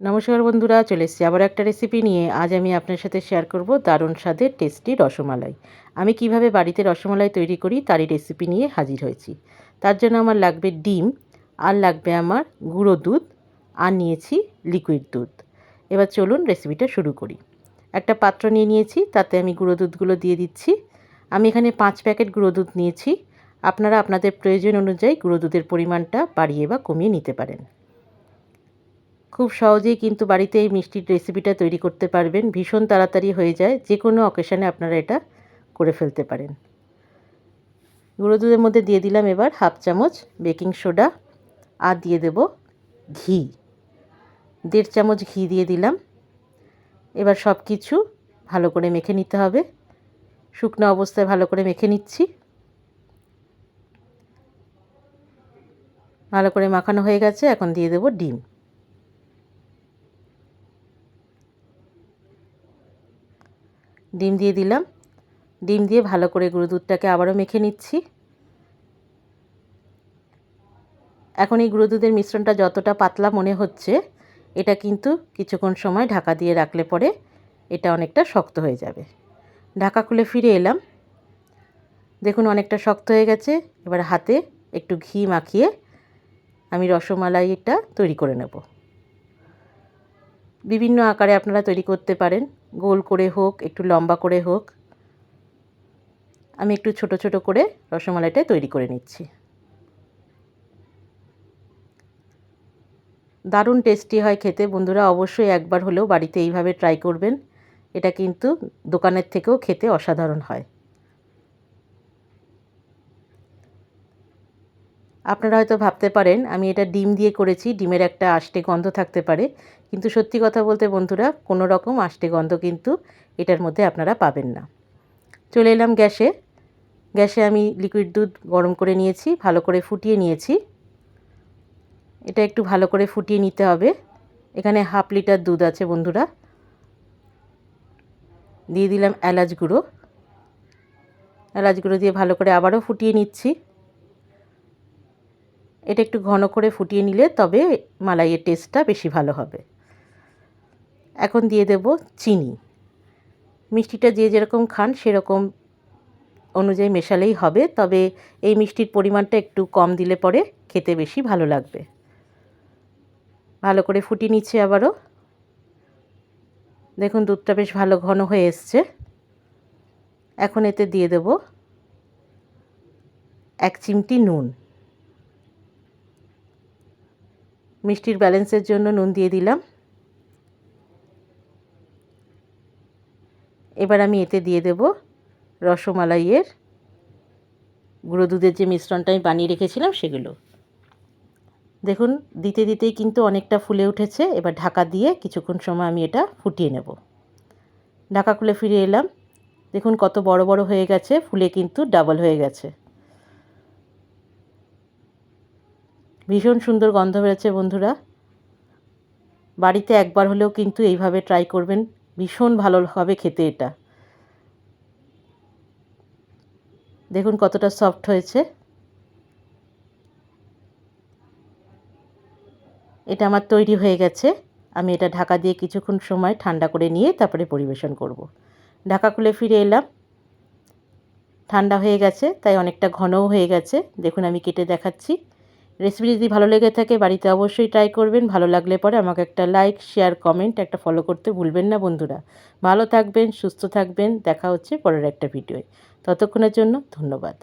নমস্কার বন্ধুরা, চলে এসেছি আবার একটা রেসিপি নিয়ে। আজ আমি আপনার সাথে শেয়ার করব দারুণ স্বাদের টেস্টি রসমালাই। আমি কীভাবে বাড়িতে রসমালাই তৈরি করি তারই রেসিপি নিয়ে হাজির হয়েছি। তার জন্য আমার লাগবে ডিম, আর লাগবে আমার গুঁড়ো দুধ, আর নিয়েছি লিকুইড দুধ। এবার চলুন রেসিপিটা শুরু করি। একটা পাত্র নিয়ে নিয়েছি, তাতে আমি গুঁড়ো দুধগুলো দিয়ে দিচ্ছি। আমি এখানে পাঁচ প্যাকেট গুঁড়ো দুধ নিয়েছি। আপনারা আপনাদের প্রয়োজন অনুযায়ী গুঁড়ো দুধের পরিমাণটা বাড়িয়ে বা কমিয়ে নিতে পারেন। খুব সহজেই কিন্তু বাড়িতে এই মিষ্টির রেসিপিটা তৈরি করতে পারবেন। ভীষণ তাড়াতাড়ি হয়ে যায়। যে কোনো অকেশানে আপনারা এটা করে ফেলতে পারেন। গুঁড়ো দুধের মধ্যে দিয়ে দিলাম এবার হাফ চামচ বেকিং সোডা আর দিয়ে দেব ঘি। দেড় চামচ ঘি দিয়ে দিলাম। এবার সব কিছু ভালো করে মেখে নিতে হবে। শুকনো অবস্থায় ভালো করে মেখে নিচ্ছি। ভালো করে মাখানো হয়ে গেছে। এখন দিয়ে দেবো ডিম। ডিম দিয়ে দিলাম। ডিম দিয়ে ভালো করে গুঁড়ো দুধটাকে আবারও মেখে নিচ্ছি। এখন এই গুঁড়ো দুধের মিশ্রণটা যতটা পাতলা মনে হচ্ছে, এটা কিন্তু কিছুক্ষণ সময় ঢাকা দিয়ে রাখলে পরে এটা অনেকটা শক্ত হয়ে যাবে। ঢাকা খুলে ফিরে এলাম। দেখুন অনেকটা শক্ত হয়ে গেছে। এবার হাতে একটু ঘি মাখিয়ে আমি রসমালাইটা তৈরি করে নেব। বিভিন্ন আকারে আপনারা তৈরি করতে পারেন। গোল করে হোক, একটু লম্বা করে হোক। আমি একটু ছোট ছোট করে রসমালাইটা তৈরি করে নিচ্ছি। দারুণ টেস্টি হয় খেতে। বন্ধুরা, অবশ্যই একবার হলেও বাড়িতে এইভাবে ট্রাই করবেন। এটা কিন্তু দোকানের থেকেও খেতে অসাধারণ হয়। আপনারা হয়তো ভাবতে পারেন, আমি এটা ডিম দিয়ে করেছি, ডিমের একটা আষ্টে গন্ধ থাকতে পারে। কিন্তু সত্যি কথা বলতে বন্ধুরা, কোনো রকম আষ্টে গন্ধ কিন্তু এটার মধ্যে আপনারা পাবেন না। চলে এলাম গ্যাসে। গ্যাসে আমি লিকুইড দুধ গরম করে নিয়েছি, ভালো করে ফুটিয়ে নিয়েছি। এটা একটু ভালো করে ফুটিয়ে নিতে হবে। এখানে হাফ লিটার দুধ আছে বন্ধুরা। দিয়ে দিলাম এলাচ গুঁড়ো। এলাচ গুঁড়ো দিয়ে ভালো করে আবারও ফুটিয়ে নিচ্ছি। এটা একটু ঘন করে ফুটিয়ে নিলে তবে মালাইয়ের টেস্টটা বেশি ভালো হবে। এখন দিয়ে দেব চিনি। মিষ্টিটা যে যেরকম খান সেরকম অনুযায়ী মেশালেই হবে, তবে এই মিষ্টির পরিমাণটা একটু কম দিলে পরে খেতে বেশি ভালো লাগবে। ভালো করে ফুটিয়ে নিচ্ছে আবারও। দেখুন দুধটা বেশ ভালো ঘন হয়ে এসছে। এখন এতে দিয়ে দেব এক চিমটি নুন। মিষ্টির ব্যালেন্সের জন্য নুন দিয়ে দিলাম। এবার আমি এতে দিয়ে দেব রসমালাইয়ের গুঁড়ো দুধের যে মিশ্রণটা আমি বানিয়ে রেখেছিলাম সেগুলো। দেখুন, দিতে দিতেই কিন্তু অনেকটা ফুলে উঠেছে। এবার ঢাকা দিয়ে কিছুক্ষণ সময় আমি এটা ফুটিয়ে নেব। ঢাকা খুলে ফিরে এলাম। দেখুন, কত বড় বড় হয়ে গেছে। ফুলে কিন্তু ডাবল হয়ে গেছে। ভীষণ সুন্দর গন্ধ বেরোচ্ছে, বন্ধুরা। বাড়িতে একবার হলেও কিন্তু এইভাবে ট্রাই করবেন। ভীষণ ভালো হবে খেতে এটা। দেখুন কতটা সফট হয়েছে। এটা আমার তৈরি হয়ে গেছে। আমি এটা ঢাকা দিয়ে কিছুক্ষণ সময় ঠান্ডা করে নিয়ে তারপরে পরিবেশন করব। ঢাকা খুলে ফিরে এলাম। ঠান্ডা হয়ে গেছে, তাই অনেকটা ঘনও হয়ে গেছে। দেখুন আমি কেটে দেখাচ্ছি। রেসিপি যদি ভালো লেগে থাকে বাড়িতে অবশ্যই ট্রাই করবেন। ভালো লাগলে পরে আমাকে একটা লাইক শেয়ার কমেন্ট একটা ফলো করতে ভুলবেন না বন্ধুরা। ভালো থাকবেন, সুস্থ থাকবেন। দেখা হচ্ছে পরের একটা ভিডিওয় ততক্ষণের জন্য ধন্যবাদ।